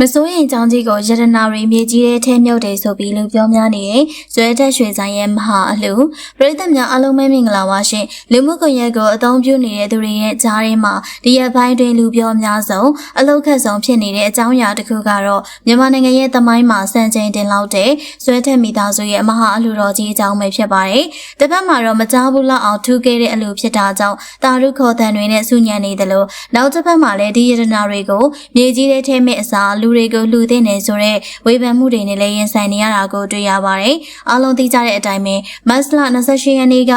မစိုးရင်ကြောင်းကြီးကိုရတနာရီမြေကြီးတဲ့ထဲမြုပ်တယ်ဆိုပြီးလူပြောများနေတဲ့ဇွဲတက်ရွှေဆိုင်ရဲ့မဟာအလှပရိသတ်များအားလုံးပဲမင်္ဂလာပါရှင်လူမှုကွန်ရက်ကိုအသုံးပြုနေတဲ့သူတွေရဲ့ကြားထဲမှာဒီရက်ပိုင်းတွင်လူပြောများဆုံးအလောက်ခက်ဆုံးဖြစ်နေတဲ့အကြောင်းအရာတစ်ခုကတော့မြန်မာနိုင်ငံရဲ့သမိုင်းမှာစံချိန်တင်လောက်တဲ့ဇွဲတက်မိသားစုရဲ့မဟာအလှတော်ကြီးအကြောင်းပဲဖြစ်ပါတယ်တစ်ဖက်မှာတော့မကြားဘူးလောက်အောင်ထူးခဲ့တဲ့အလှဖြစ်တာကြောင့်တာရုခေါ်တန်တွေနဲ့ဆူညံနေတယ်လို့နောက်တစ်ဖက်မှာလည်းဒီရတနာတွေကိုမြေကြီးတဲ့ထဲမဲ့အစားလူတွေကိုလှူသင့်နေဆိုတဲ့ဝေဖန်မှုတွေနဲ့လည်းရင်ဆိုင်နေရတာကိုတွေ့ရပါတယ်။အားလုံးသိကြတဲ့အတိုင်းပဲမတ်လ28ရက်နေ့က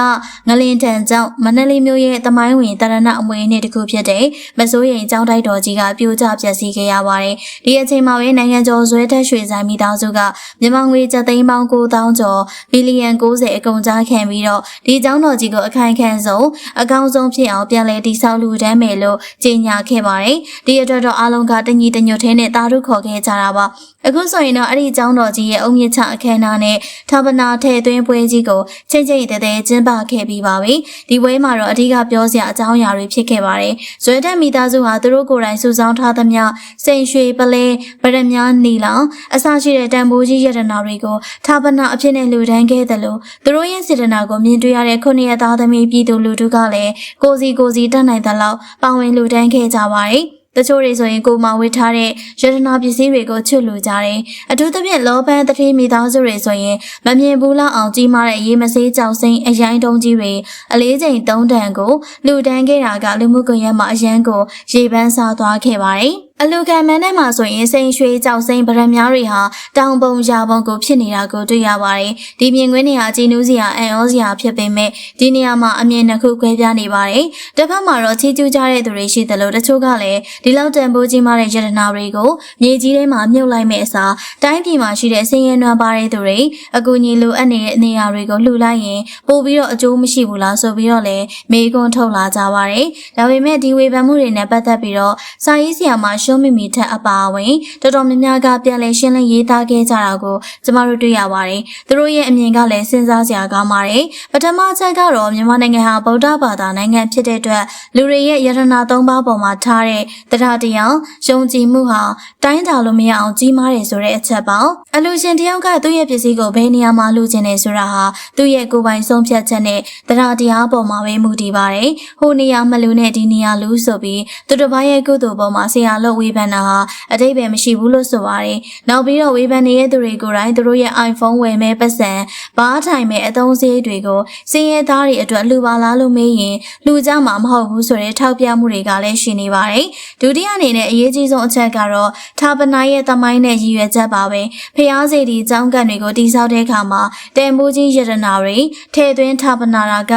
ငလင်တန်ကျောင်းမန္တလေးမြို့ရဲ့တမိုင်းဝင်တရဏအမွေနေ့တစ်ခုဖြစ်တဲ့မစိုးရိမ်ကျောင်းတိုက်တော်ကြီးကပြိုကျပျက်စီးခဲ့ရပါတယ်။ဒီအချိန်မှာပဲနိုင်ငံကျော်ဇွဲတက်ရွှေဆိုင်မိသားစုကမြန်မာငွေကျပ်သိန်းပေါင်း9000ကျော်ဘီလီယံ90အကုန်ကြားခံပြီးတော့ဒီကျောင်းတော်ကြီးကိုအခိုင်ခံဆုံးအကောင်းဆုံးဖြစ်အောင်ပြန်လည်တည်ဆောက်လူတန်းမယ်လို့ကြေညာခဲ့ပါတယ်။ဒီအတွက်တော့အားလုံးကတညီတညွတ်ထဲနဲ့တာရုခေါ်ခဲ့ကြတာပါအခုဆိုရင်တော့အဲ့ဒီကျောင်းတော်ကြီးရဲ့အုံမြင့်ချအခမ်းအနားနဲ့ထာပနာထဲသွင်းပွဲကြီးကိုချိတ်ချိတ်တဲတဲကျင်းပခဲ့ပြီးပါပြီဒီပွဲမှာတော့အဓိကပြောစရာအကြောင်းအရာတွေဖြစ်ခဲ့ပါတယ်ဇွဲတက်မိသားစုဟာသူတို့ကိုယ်တိုင်စုဆောင်းထားသမျှစိန်ရွှေပလဲဗရမ ्या နီလောင်အစရှိတဲ့တန်ဖိုးကြီးယတနာတွေကိုထာပနာအဖြစ်နဲ့လူဒန်းခဲ့တယ်လို့သူတို့ရဲ့စေတနာကိုမြင်တွေ့ရတဲ့ခုနှစ်ရသားသမီးပြည်သူလူထုကလည်းကိုစီကိုစီတတ်နိုင်တဲ့လောက်ပါဝင်လူဒန်းခဲ့ကြပါတယ် တချို့တွေဆိုရင်ကိုမဝေထားတဲ့ရတနာပစ္စည်းတွေကိုချွတ်လူကြတယ်။အထူးသဖြင့်လောပန်းတတိမိသားစုတွေဆိုရင်မမြင်ဘူးလောက်အောင်ကြီးမားတဲ့ရေမဆေးကြောက်စိမ့်အရိုင်းတုံးကြီးတွေအလေးချိန်၃တန်ကိုလူတန်းခဲ့တာကလူမှုကွန်ရက်မှာအရန်ကိုရေပန်းစားသွားခဲ့ပါတယ်။ အလူခံမန်းထဲမှာဆိုရင်စိန်ရွှေကြောက်စိန်ဗရမ ्या တွေဟာတောင်ပုံရာပုံကိုဖြစ်နေတာကိုတွေ့ရပါတယ်။ဒီမြင်ကွင်းနေရာကြည်နူးစရာအံ့ဩစရာဖြစ်ပေမဲ့ဒီနေရာမှာအမြင်နှစ်ခုခွဲပြားနေပါတယ်။တစ်ဖက်မှာတော့ချီးကျူးကြတဲ့သူတွေရှိတယ်လို့တချို့ကလည်းဒီလောက်တန်ဖိုးကြီးမားတဲ့ယတနာတွေကိုမြေကြီးထဲမှာမြုပ်လိုက်မဲ့အစားတိုင်းပြည်မှာရှိတဲ့ဆင်းရဲနွမ်းပါတဲ့သူတွေအကူအညီလိုအပ်နေတဲ့နေရာတွေကိုလှူလိုက်ရင်ပို့ပြီးတော့အကျိုးမရှိဘူးလားဆိုပြီးတော့လည်းမေးခွန်းထုတ်လာကြပါတယ်။ဒါပေမဲ့ဒီဝေဖန်မှုတွေနဲ့ပတ်သက်ပြီးတော့စာရေးဆရာမရှုံးမိမိထက်အပါအဝင်တော်တော်များများကပြန်လည်ရှင်းလင်းရေးသားခဲ့ကြတာကိုကျမတို့တွေ့ရပါတယ်။သူတို့ရဲ့အမြင်ကလည်းစဉ်းစားစရာကောင်းပါတယ်။ပထမချက်ကတော့မြန်မာနိုင်ငံဟာဗုဒ္ဓဘာသာနိုင်ငံဖြစ်တဲ့အတွက်လူတွေရဲ့ယတနာသုံးပါးပေါ်မှာထားတဲ့တရားတရားယုံကြည်မှုဟာတိုင်းတာလို့မရအောင်ကြီးမားတယ်ဆိုတဲ့အချက်ပေါ့။အလူရှင်တယောက်ကသူ့ရဲ့ပစ္စည်းကိုဘယ်နေရာမှာလူချင်နေဆိုတာဟာသူ့ရဲ့ကိုယ်ပိုင်ဆုံးဖြတ်ချက်နဲ့တရားတရားပေါ်မှာပဲမူတည်ပါတယ်။ဟိုနေရာမလူနဲ့ဒီနေရာလူဆိုပြီးသူတစ်ပါးရဲ့ကုသိုလ်ပေါ်မှာဆရာလို့ဝေဖန်တာဟာအတိတ်ပဲမရှိဘူးလို့ဆိုပါတယ်။နောက်ပြီးတော့ဝေဖန်နေတဲ့သူတွေကိုယ်တိုင်သူတို့ရဲ့ iPhone ဝယ်မဲ့ပတ်စံဘားထိုင်မဲ့အသုံးစရိတ်တွေကိုစင်ရဲသားတွေအတွက်လူပါလားလို့မေးရင်လူကြမှာမဟုတ်ဘူးဆိုတဲ့ထောက်ပြမှုတွေကလည်းရှိနေပါတယ်။ဒုတိယအနေနဲ့အရေးကြီးဆုံးအချက်ကတော့ထာပနာရဲ့သမိုင်းနဲ့ရည်ရွယ်ချက်ပါပဲ။ဖျားစီဒီចောင်းကန်တွေကိုတိစောက်တဲ့အခါမှာတဲမိုးကြီးယတနာတွေထည့်သွင်းထာပနာတာက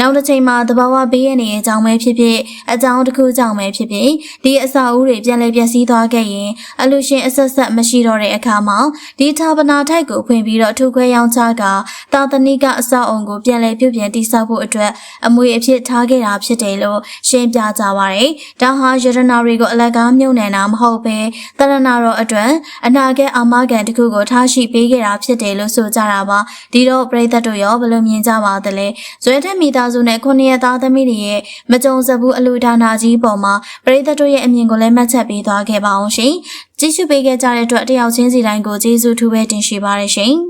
နောက်တစ်ချိန်မှာသဘာဝဘေးရနေတဲ့အကြောင်းပဲဖြစ်ဖြစ်အကြောင်းတစ်ခုကြောင့်ပဲဖြစ်ဖြစ်ဒီအစာအုပ်တွေပြန်လည်ပျက်စီးသွားခဲ့ရင်အလူရှင်အဆက်ဆက်မရှိတော့တဲ့အခါမှာဒီထာပနာထိုက်ကိုဖွင့်ပြီးတော့ထုခွဲရောင်းချကသာသနိကအဆောက်အုံကိုပြန်လည်ပြုပြင်တိစောက်ဖို့အတွက်အမွေအဖြစ်ထားခဲ့တာဖြစ်တယ်လို့ရှင်းပြကြပါရယ်။ဒါဟာယရနာတွေကိုအလကားမြုံနေတာမဟုတ်ပဲတရဏတော်အတွက်အနာဂတ်အာမခံတစ်ခုကိုထားရှိပေးခဲ့တာဖြစ်တယ်လို့ဆိုကြတာပါ။ဒီတော့ပြည်သက်တို့ရောဘယ်လိုမြင်ကြပါသလဲ။ဇွဲထက်မိသားစုနဲ့ခုနှစ်ရသားသမီးတွေရဲ့မကြုံစဘူးအလူဒါနာကြီးပေါ်မှာပြည်သက်တို့ရဲ့အမြင်ကိုလည်းမှတ်ချက်ပေးသွားခဲ့ပါအောင်ရှင်။ကြည့်ရှုပေးခဲ့ကြတဲ့အတွက်တယောက်ချင်းစီတိုင်းကိုကျေးဇူးထူးပဲတင်ရှိပါရရှင်။